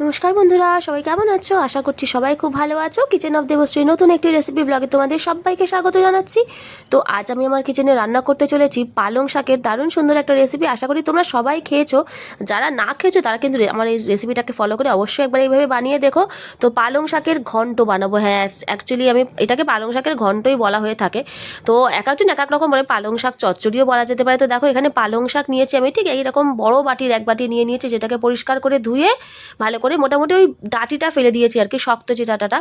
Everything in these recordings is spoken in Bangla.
নমস্কার বন্ধুরা, সবাই কেমন আছো? আশা করছি সবাই খুব ভালো আছো। কিচেন অফ দেবশ্রী নতুন একটি রেসিপি ব্লগে তোমাদের সবাইকে স্বাগত জানাচ্ছি। তো আজ আমি আমার কিচেনে রান্না করতে চলেছি পালং শাকের দারুণ সুন্দর একটা রেসিপি আশা করি তোমরা সবাই খেয়েছো। যারা না খেয়েছো, তারা কিন্তু আমার এই রেসিপিটাকে ফলো করে অবশ্যই একবার এইভাবে বানিয়ে দেখো। তো পালং শাকের ঘন্ট বানাবো। হ্যাঁ অ্যাকচুয়ালি আমি এটাকে পালং শাকের ঘন্টই বলা হয়ে থাকে। তো এক একজন এক এক রকম বলে পালং শাক চচ্চড়িও বলা যেতে পারে। তো দেখো, এখানে পালং শাক নিয়েছি আমি। ঠিক এইরকম বড় বাটির এক বাটি নিয়ে নিয়েছি, যেটাকে পরিষ্কার করে ধুয়ে ভালো করে মোটামুটি ওই ডাটিটা ফেলে দিয়েছি আর কি, শক্ত যে ডাটাটা,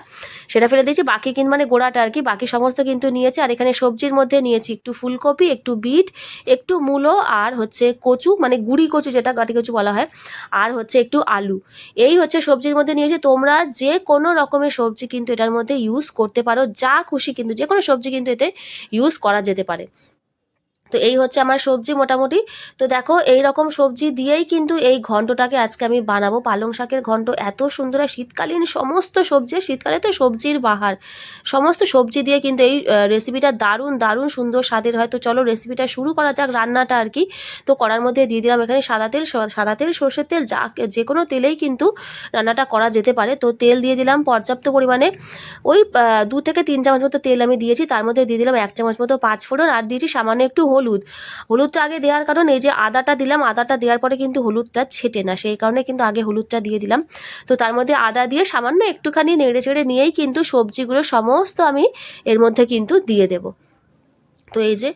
সেটা ফেলে দিয়েছি। বাকি কিন্তু মানে গোড়াটা আর কি, বাকি সমস্ত কিন্তু নিয়েছি। আর এখানে সবজির মধ্যে নিয়েছি একটু ফুলকপি, একটু বিট, একটু মূলো আর হচ্ছে কচু মানে গুড়ি কচু যেটা গাটি কচু বলা হয়, আর হচ্ছে একটু আলু। এই হচ্ছে সবজির মধ্যে নিয়েছি। তোমরা যে কোনো রকমের সবজি কিন্তু এটার মধ্যে ইউজ করতে পারো। যা খুশি কিন্তু, যে কোনো সবজি কিন্তু এতে ইউজ করা যেতে পারে। তো এই হচ্ছে আমার সবজি মোটামুটি। তো দেখো এই রকম সবজি দিয়েই কিন্তু এই ঘন্টটাকে আজকে আমি বানাবো। পালং শাকের ঘন্ট এত সুন্দর আর শীতকালীন সমস্ত সবজি শীতকালে তো সবজির বাহার। সমস্ত সবজি দিয়ে কিন্তু এই রেসিপিটা দারুণ দারুণ সুন্দর স্বাদের হয়। তো চলো রেসিপিটা শুরু করা যাক রান্নাটা আর কি। তো করার মধ্যে দিয়ে দিলাম এখানে সাদা তেল সাদা তেল, সর্ষের তেল, যা যে কোনো তেলেই কিন্তু রান্নাটা করা যেতে পারে। তো তেল দিয়ে দিলাম পর্যাপ্ত পরিমাণে। ওই দু থেকে তিন চামচ মতো তেল আমি দিয়েছি। তার মধ্যে দিয়ে দিলাম এক চামচ মতো পাঁচ ফোড়ন। আর দিয়েছি সামান্য একটু হলুদ। হলুদটা আগে দেওয়ার কারণ এই যে আদাটা দিলাম, আদাটা দেওয়ার পরে কিন্তু হলুদটা ছেটে না, সেই কারণে কিন্তু আগে হলুদটা দিয়ে দিলাম। তো তার মধ্যে আদা দিয়ে সামান্য একটুখানি নেড়ে চেড়ে নিয়েই কিন্তু সবজিগুলো সমস্ত আমি এর মধ্যে কিন্তু দিয়ে দেব। তো এই যে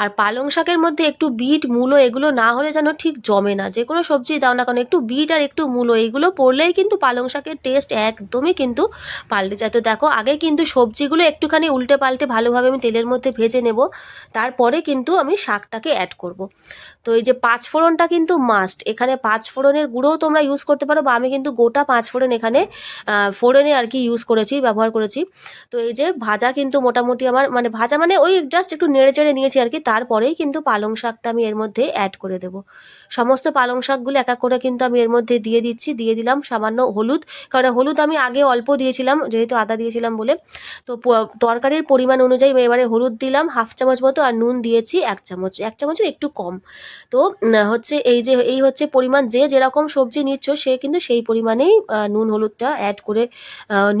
আর পালং শাকের মধ্যে একটু বিট, মূলো এগুলো না হলে যেন ঠিক জমে না। যে কোনো সবজি দাও না কারণ একটু বিট আর একটু মূলো, এইগুলো পড়লেই কিন্তু পালং শাকের টেস্ট একদমই কিন্তু পাল্টে যায়। তো দেখো, আগে কিন্তু সবজিগুলো একটুখানি উল্টে পাল্টে ভালোভাবে আমি তেলের মধ্যে ভেজে নেব, তারপরে কিন্তু আমি শাকটাকে অ্যাড করব। তো এই যে পাঁচ ফোড়নটা কিন্তু মাস্ট এখানে পাঁচ ফোড়নের গুঁড়োও তোমরা ইউজ করতে পারো বা আমি কিন্তু গোটা পাঁচ ফোড়ন এখানে ফোড়নে আর কি ইউজ করেছি, ব্যবহার করেছি। তো এই যে ভাজা কিন্তু মোটামুটি আমার মানে ভাজা মানে ওই জাস্ট একটু নেড়ে চেড়ে নিয়েছি আর কি তারপরেই কিন্তু পালং শাকটা আমি এর মধ্যে অ্যাড করে দেব। সমস্ত পালং শাকগুলো এক এক করে কিন্তু আমি এর মধ্যে দিয়ে দিচ্ছি, দিয়ে দিলাম সামান্য হলুদ। কারণ হলুদ আমি আগে অল্প দিয়েছিলাম, যেহেতু আদা দিয়েছিলাম বলে। তো তরকারির পরিমাণ অনুযায়ী এবারে হলুদ দিলাম, হাফ চামচ মতো আর নুন দিয়েছি এক চামচ। এক চামচের একটু কম। তো হচ্ছে এই যে, এই হচ্ছে পরিমাণ যে যেরকম সবজি নিচ্ছ সে কিন্তু সেই পরিমাণেই নুন হলুদটা অ্যাড করে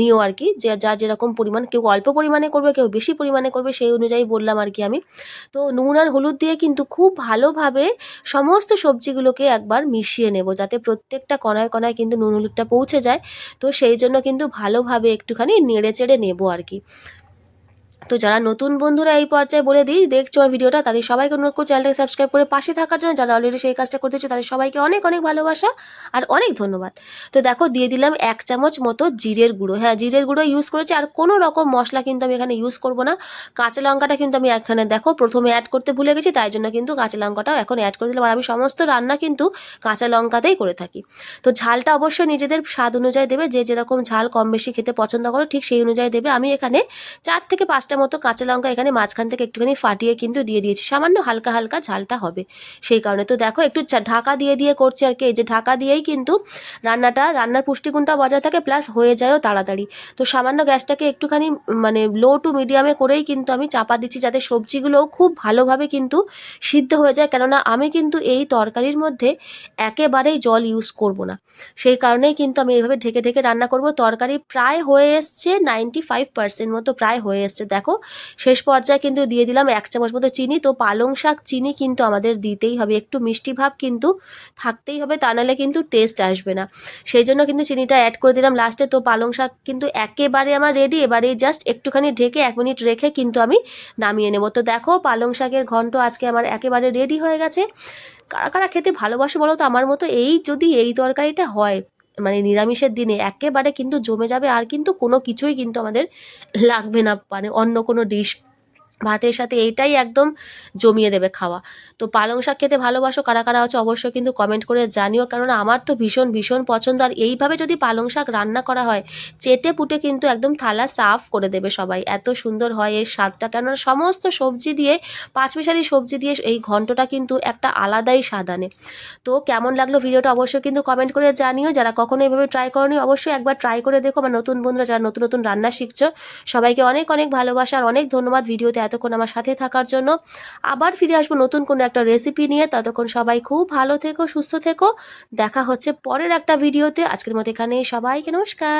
নিও আর কি। যে, যার যেরকম পরিমাণ, কেউ অল্প পরিমাণে করবে, কেউ বেশি পরিমাণে করবে, সেই অনুযায়ী বললাম আর কি আমি। তো নুন আর হলুদ দিয়ে কিন্তু খুব ভালোভাবে সমস্ত সবজিগুলোকে একবার মিশিয়ে নেব, যাতে প্রত্যেকটা কণায় কণায় কিন্তু নুন হলুদটা পৌঁছে যায়। তো সেই জন্য কিন্তু ভালোভাবে একটুখানি নেড়ে চেড়ে নেব আর কি। তো যারা নতুন বন্ধুরা এই পর্যায়ে বলে দিই, দেখছ আমার ভিডিওটা, তাদের সবাইকে অনুরোধ করছি চ্যানেলটাকে সাবস্ক্রাইব করে পাশে থাকার জন্য, যারা অলরেডি সেই কাজটা করতেছে তাদের সবাইকে অনেক অনেক ভালোবাসা আর অনেক ধন্যবাদ। তো দেখো, দিয়ে দিলাম এক চামচ মতো জিরের গুঁড়ো। হ্যাঁ জিরের গুঁড়ো ইউজ করেছি আর কোনো রকম মশলা কিন্তু আমি এখানে ইউজ করব না। কাঁচা লঙ্কাটা কিন্তু আমি এখানে দেখো, প্রথমে অ্যাড করতে ভুলে গেছি, তাই জন্য কিন্তু কাঁচা লঙ্কাটাও এখন অ্যাড করে দিলাম। আর আমি সমস্ত রান্না কিন্তু কাঁচা লঙ্কাতেই করে থাকি। তো ঝালটা অবশ্যই নিজেদের স্বাদ অনুযায়ী দেবে, যে যেরকম ঝাল কম বেশি খেতে পছন্দ করো, ঠিক সেই অনুযায়ী দেবে। আমি এখানে চার থেকে পাঁচটা মতো কাঁচা লঙ্কা এখানে মাঝখান থেকে একটুখানি ফাটিয়ে কিন্তু দিয়ে দিয়েছি। সামান্য হালকা হালকা ঝালটা হবে। সেই কারণে তো দেখো একটু ঢাকা দিয়ে দিয়ে করছি আর কি। এই যে ঢাকা দিয়েই কিন্তু রান্নাটা, রান্নার পুষ্টিগুণটা বজায় থাকে প্লাস হয়ে যায়ও তাড়াতাড়ি। তো সামান্য গ্যাসটাকে একটুখানি মানে লো টু মিডিয়ামে করেই কিন্তু আমি চাপা দিচ্ছি যাতে সবজিগুলোও খুব ভালোভাবে কিন্তু সিদ্ধ হয়ে যায়। কেননা আমি কিন্তু এই তরকারির মধ্যে একেবারেই জল ইউজ করব না। সেই কারণেই কিন্তু আমি এইভাবে ঢেকে ঢেকে রান্না করব। তরকারি প্রায় হয়ে এসছে নাইনটি ফাইভ পার্সেন্ট মতো প্রায় হয়ে এসছে। দেখো শেষ পর্যায়ে কিন্তু দিয়ে দিলাম এক চামচ মতো চিনি। তো পালং শাক, চিনি কিন্তু আমাদের দিতেই হবে। একটু মিষ্টি ভাব কিন্তু থাকতেই হবে, তা নাহলে কিন্তু টেস্ট আসবে না। সেই জন্য কিন্তু চিনিটা অ্যাড করে দিলাম লাস্টে তো পালং শাক কিন্তু একেবারে আমার রেডি এবারে জাস্ট একটুখানি ঢেকে এক মিনিট রেখে কিন্তু আমি নামিয়ে নেব। তো দেখো, পালং শাকের ঘন্ট আজকে আমার একেবারে রেডি হয়ে গেছে। কারা কারা খেতে ভালোবাসে বলো তো? আমার মতো এই যদি এই তরকারিটা হয় মানে নিরামিষের দিনে একেবারে কিন্তু জমে যাবে আর কিন্তু কোনো কিছুই কিন্তু আমাদের লাগবে না। মানে অন্য কোনো ডিশ ভাতের সাথে এইটাই একদম জমিয়ে দেবে খাওয়া। তো পালং শাক খেতে ভালোবাসো, কারা কারা হচ্ছে অবশ্যই কিন্তু কমেন্ট করে জানিও কারণ আমার তো ভীষণ ভীষণ পছন্দ। আর এইভাবে যদি পালং শাক রান্না করা হয়, চেটে পুটে কিন্তু একদম থালা সাফ করে দেবে সবাই। এত সুন্দর হয় এর স্বাদটা, কেননা সমস্ত সবজি দিয়ে, পাঁচমিশালি সবজি দিয়ে এই ঘন্টটা কিন্তু একটা আলাদাই স্বাদ আনে। তো কেমন লাগল ভিডিওটা অবশ্যই কিন্তু কমেন্ট করে জানিও। যারা কখনো এভাবে ট্রাই করনি, অবশ্যই একবার ট্রাই করে দেখো। বা নতুন বন্ধুরা, যারা নতুন নতুন রান্না শিখছো, সবাইকে অনেক অনেক ভালোবাসা। আর অনেক ধন্যবাদ ভিডিওতে এতক্ষণ আমার সাথে থাকার জন্য। আবার ফিরে আসব নতুন কোনো একটা রেসিপি নিয়ে। ততক্ষণ সবাই খুব ভালো থেকো, সুস্থ থেকো। দেখা হচ্ছে পরের একটা ভিডিওতে আজকের মতো এখানেই। সবাইকে নমস্কার।